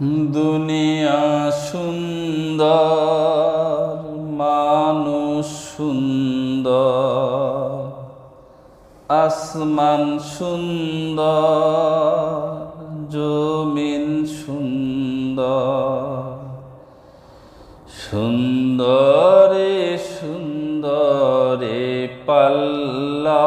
দুনিয়া সুন্দর মানুষ সুন্দর আসমান সুন্দর জমিন সুন্দর সুন্দরে সুন্দরে পাল্লা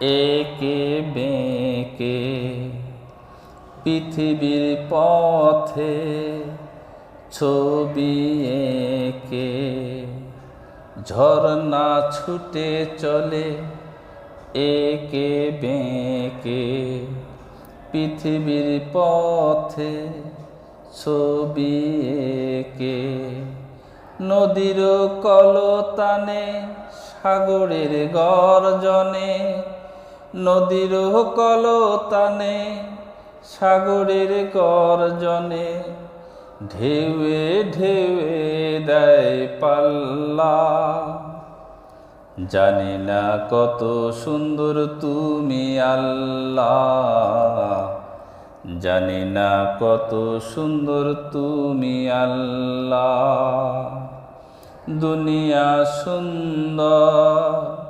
একে বেঁকে পৃথিবীর পথে ছবি এঁকে। ঝর্ণা ছুটে চলে একে বেঁকে পৃথিবীর পথে ছবি একে। নদীর কলতানে সাগরের গর্জনে নদীর কলতানে, সাগরের গর্জনে, ঢেউয়ে ঢেউয়ে দেয় পাল্লা। জানি না কত সুন্দর তুমি আল্লাহ। জানি না কত সুন্দর তুমি আল্লাহ। দুনিয়া সুন্দর।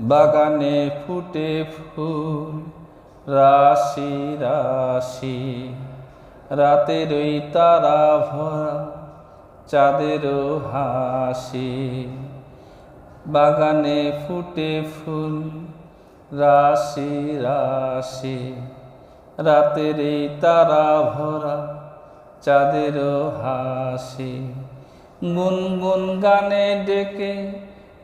বাগানে ফুটে ফুল, রাশি রাশি। রাতের ওই তারা ভরা চাঁদেরও হাসি। বাগানে ফুটে ফুল, রাশি রাশি। রাতের এই তারা ভরা চাঁদেরও হাসি। গুনগুন গানে ডেকে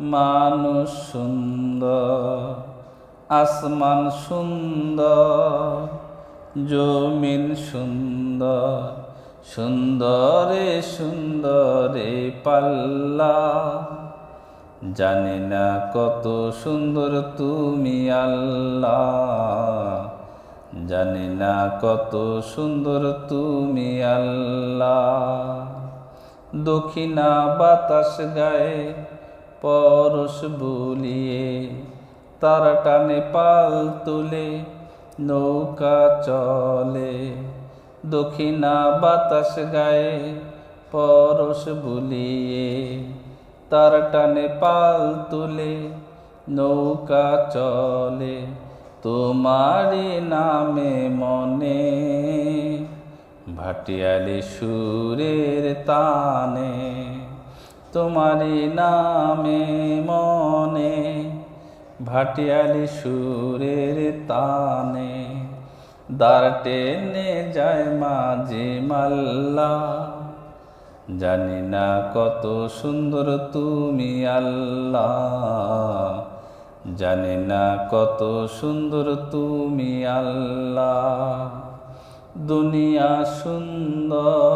মানুষ সুন্দর, আসমান সুন্দর, জমিন সুন্দর, সুন্দরে সুন্দরে পাল্লা। জানি না কত সুন্দর তুমি আল্লাহ। জানি না কত সুন্দর তুমি আল্লাহ। দক্ষিণা বাতাস গায়ে পরশ বুলিয়ে, তারা টানে পাল তুলে, নৌকা চলে। দক্ষিণা বাতাস গায়ে পরশ বুলিয়ে, তার টানে পাল তুলে, নৌকা চলে। তোমারি নামে মনে ভাটিয়ালি সুরের তানে তোমারি নামে মনে, ভাটিয়ালি সুরের তানে দাঁড় টেনে যায় মাঝে মাল্লা। জানি না কত সুন্দর তুমি আল্লাহ জানি না কত সুন্দর তুমি আল্লাহ দুনিয়া সুন্দর